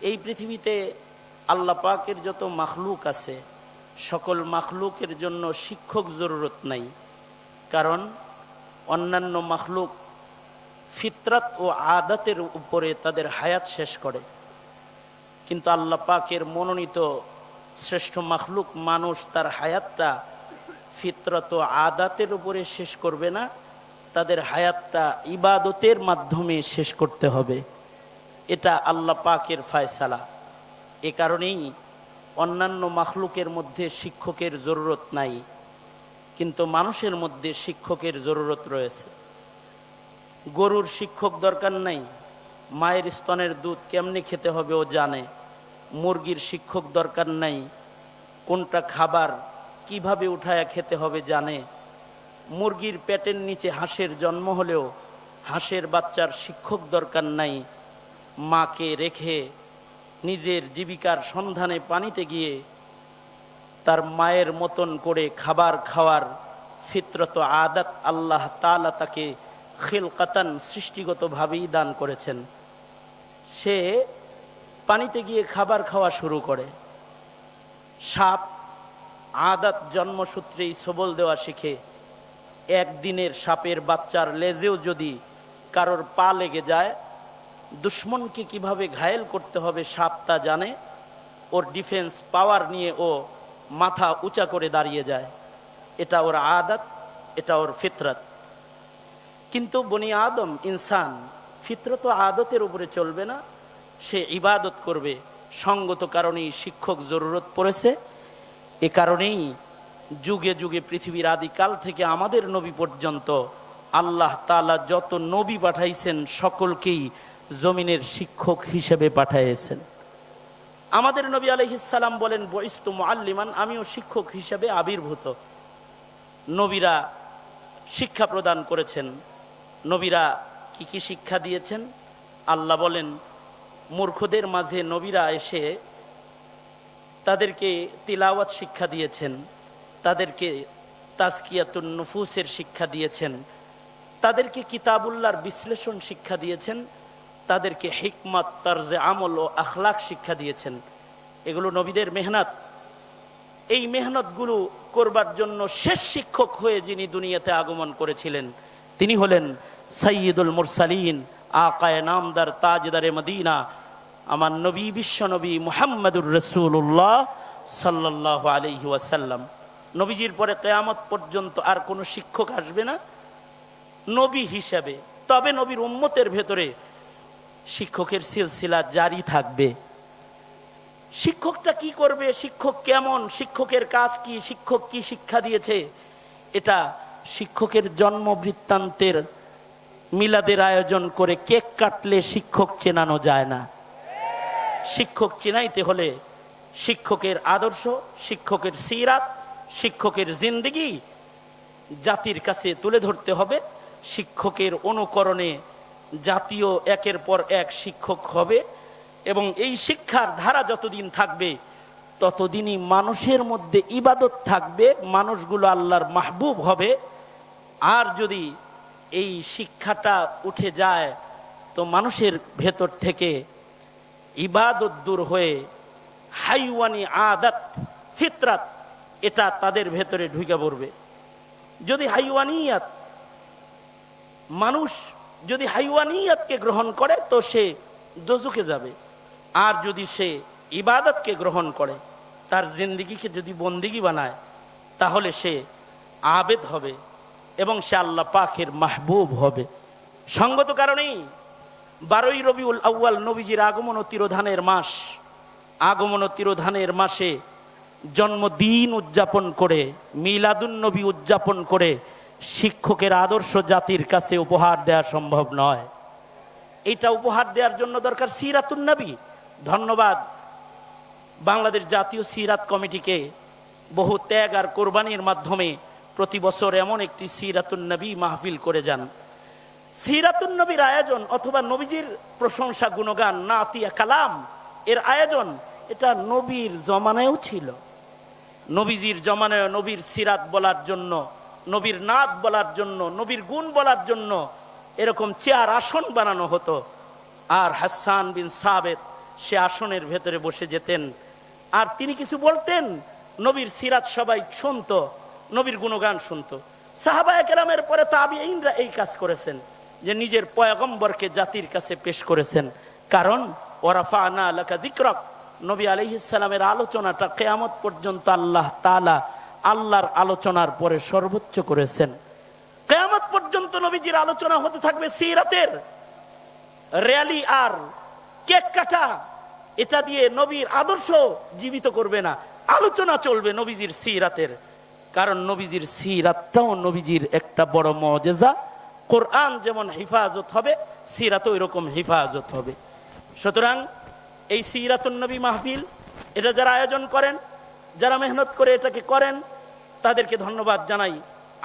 এই পৃথিবীতে আল্লাহ পাকের যত মাখলুক আছে, সকল মাখলুকের জন্য শিক্ষক জরুরত নাই। কারণ অন্যান্য মাখলুক ফিতরাত ও আদাতের উপরে তাদের হায়াত শেষ করে। কিন্তু আল্লাহ পাকের মনোনীত শ্রেষ্ঠ মাখলুক মানুষ তার হায়াতটা ফিতরত ও আদাতের উপরে শেষ করবে না, তাদের হায়াতটা ইবাদতের মাধ্যমে শেষ করতে হবে। এটা আল্লাহ পাকের ফায়সালা। এ কারণেই অন্যান্য মাখলুকের মধ্যে শিক্ষকের জরুরত নাই, কিন্তু মানুষের মধ্যে শিক্ষকের জরুরত রয়েছে। গরুর শিক্ষক দরকার নাই, মায়ের স্তনের দুধ কেমনি খেতে হবে ও জানে, মুরগির শিক্ষক দরকার নাই, কোনটা খাবার কীভাবে উঠায়া খেতে হবে জানে, মুরগির পেটের নিচে হাঁসের জন্ম হলেও হাঁসের বাচ্চার শিক্ষক দরকার নাই মাকে রেখে নিজের জীবিকার সন্ধানে পানিতে গিয়ে তার মায়ের মতন করে খাবার খাওয়ার ফিতরত আদাত আল্লাহ তালা তাকে খিলকাতান সৃষ্টিগতভাবেই দান করেছেন। সে পানিতে গিয়ে খাবার খাওয়া শুরু করে। সাপ আদাত জন্মসূত্রেই সবল দেওয়া শিখে। একদিনের সাপের বাচ্চার লেজেও যদি কারোর পা লেগে যায় দুশ্মনকে কীভাবে ঘায়েল করতে হবে সাপ তা জানে। ওর ডিফেন্স পাওয়ার নিয়ে ও মাথা উঁচা করে দাঁড়িয়ে যায়। এটা ওর আদাত, এটা ওর ফিতরত। কিন্তু বনি আদম ইনসান, ফিতরত আদতের উপরে চলবে না। সে ইবাদত করবে। সঙ্গত কারণেই শিক্ষক জরুরত পড়েছে। এ কারণেই যুগে যুগে পৃথিবীর আদিকাল থেকে আমাদের নবী পর্যন্ত আল্লাহ তালা যত নবী পাঠাইছেন সকলকেই জমিনের শিক্ষক হিসেবে পাঠাইয়েছেন। আমাদের নবী আলহিসাল্লাম বলেন, বইস্তু আল্লিমান আমিও শিক্ষক হিসেবে আবির্ভূত। নবীরা শিক্ষা প্রদান করেছেন। নবীরা কি কি শিক্ষা দিয়েছেন? আল্লাহ বলেন, মূর্খদের মাঝে নবীরা এসে তাদেরকে তিলাওয়াত শিক্ষা দিয়েছেন, তাদেরকে তাজকিয়াতুন নফুসের শিক্ষা দিয়েছেন, তাদেরকে কিতাবুল্লাহর বিশ্লেষণ শিক্ষা দিয়েছেন তাদেরকে হিকমত, তর্জে আমল ও আখলাক শিক্ষা দিয়েছেন। এগুলো নবীদের মেহনত। এই মেহনতগুলো করবার জন্য শেষ শিক্ষক হয়ে যিনি দুনিয়াতে আগমন করেছিলেন, তিনি হলেন সৈয়দুল মুরসালিন, আকায় নামদার তাজদারে মদিনা, আমার নবী, বিশ্ব নবী মুহাম্মদুর রসুল্লাহ সাল্লাহ আলহি ওয়াসাল্লাম। নবীজির পরে কেয়ামত পর্যন্ত আর কোনো শিক্ষক আসবে না। নবী হিসাবে। তবে নবীর উম্মতের ভেতরে শিক্ষকের সিলসিলা জারি থাকবে। শিক্ষকটা কি করবে? শিক্ষক কেমন? শিক্ষকের কাজ কি? শিক্ষক কি শিক্ষা দিয়েছে? এটা শিক্ষকের জন্ম বৃত্তান্তের মিলাদের আয়োজন করে কেক কাটলে শিক্ষক চেনানো যায় না। শিক্ষক চেনাইতে হলে শিক্ষকের আদর্শ, শিক্ষকের সিরাত, শিক্ষকের জিন্দগি জাতির কাছে তুলে ধরতে হবে। শিক্ষকের অনুকরণে জাতীয় একের পর এক শিক্ষক হবে এবং এই শিক্ষার ধারা যতদিন থাকবে, ততদিনই মানুষের মধ্যে ইবাদত থাকবে, মানুষগুলো আল্লাহর মাহবুব হবে। আর যদি এই শিক্ষাটা উঠে যায়, তো মানুষের ভেতর থেকে ইবাদত দূর হয়ে হাইওয়ানি আদাত, ফিতরাত, এটা তাদের ভেতরে ঢুকে পড়বে। যদি হাইওয়ানিয়াত মানুষ যদি হাইওয়ানিয়াতকে গ্রহণ করে, তো সে দোজুকে যাবে। আর যদি সে ইবাদতকে গ্রহণ করে, তার জিন্দিগিকে যদি বন্দিগি বানায়, তাহলে সে আবেদ হবে এবং সে আল্লাহ পাখের মাহবুব হবে। সঙ্গত কারণেই বারোই রবিউল আউ্য়াল নবীজির আগমন ও তিরোধানের মাস, আগমন ও তিরোধানের মাসে জন্মদিন উদযাপন করে, মিলাদুন নবী উদযাপন করে শিক্ষকের আদর্শ জাতির কাছে উপহার দেওয়া সম্ভব নয়। এটা উপহার দেওয়ার জন্য দরকার সিরাতুন ধন্যবাদ। বাংলাদেশ জাতীয় সিরাত কমিটিকে বহু ত্যাগ আর কোরবানির মাধ্যমে প্রতি বছর এমন একটি সিরাতুন নবী মাহফিল করে যান। সিরাতুন নবীর আয়োজন অথবা নবীজির প্রশংসা, গুণগান নাতিয়া কালাম এর আয়োজন এটা নবীর জমানায়ও ছিল। নবীজির জমানায় নবীর সিরাত বলার জন্য নবীর নাদ বলার জন্য, নবীর গুণ বলার জন্য এরকম চেয়ার আসন বানানো হতো। আর হাসান বিন সাবেদ সে আসনের ভেতরে বসে যেতেন। আর তিনি কিছু বলতেন, নবীর সিরাত সবাই শুনত, নবীর গুণগান শুনত। সাহাবা একরামের পরে তাবিঈনরা এই কাজ করেছেন, যে নিজের পয়গম্বরকে জাতির কাছে পেশ করেছেন। কারণ ওরাফা আনা আলাকা দিকরক নবী আলহিসামের আলোচনাটা কেয়ামত পর্যন্ত আল্লাহ তালা আল্লাহর আলোচনার পরে সর্বোচ্চ করেছেন। কেয়ামত পর্যন্ত নবীজির আলোচনা হতে থাকবে সিরাতের। র্যালি আর কেক কাটা, এটা দিয়ে নবীর আদর্শ জীবিত করবে না। আলোচনা চলবে নবীজির সিরাতের। কারণ নবীজির সিরাতটাও নবীজির একটা বড় মজেজা। কোরআন যেমন হেফাজত হবে, সিরাতও এরকম হেফাজত হবে। সুতরাং এই সিরাতুন নবী মাহফিল, এটা যারা আয়োজন করেন, যারা মেহনত করে এটাকে করেন তাদেরকে ধন্যবাদ জানাই।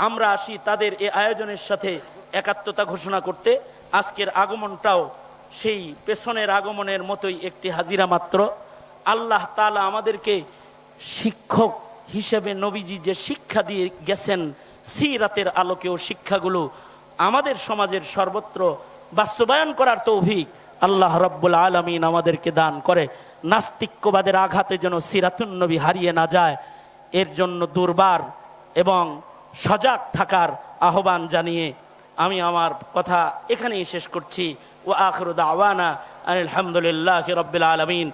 আমরা আসি তাদের এই আয়োজনের সাথে একাত্মতা ঘোষণা করতে। আজকের আগমনটাও সেই পেছনের আগমনের মতোই একটি হাজিরা মাত্র। আল্লাহ তালা আমাদেরকে শিক্ষক হিসেবে নবীজি যে শিক্ষা দিয়ে গেছেন, সিরাতের আলোকেও শিক্ষাগুলো আমাদের সমাজের সর্বত্র বাস্তবায়ন করার তৌভিক আল্লাহ রব্বুল আলমিন আমাদেরকে দান করে। নাস্তিক্যবাদের আঘাতে যেন সিরাতুন নবী হারিয়ে না যায়। এর জন্য দুর্বার এবং সজাগ থাকার আহ্বান জানিয়ে আমি আমার কথা এখানেই শেষ করছি। ও আখরুদ আওয়ানা আলহামদুলিল্লাহ রবিল আলমিন।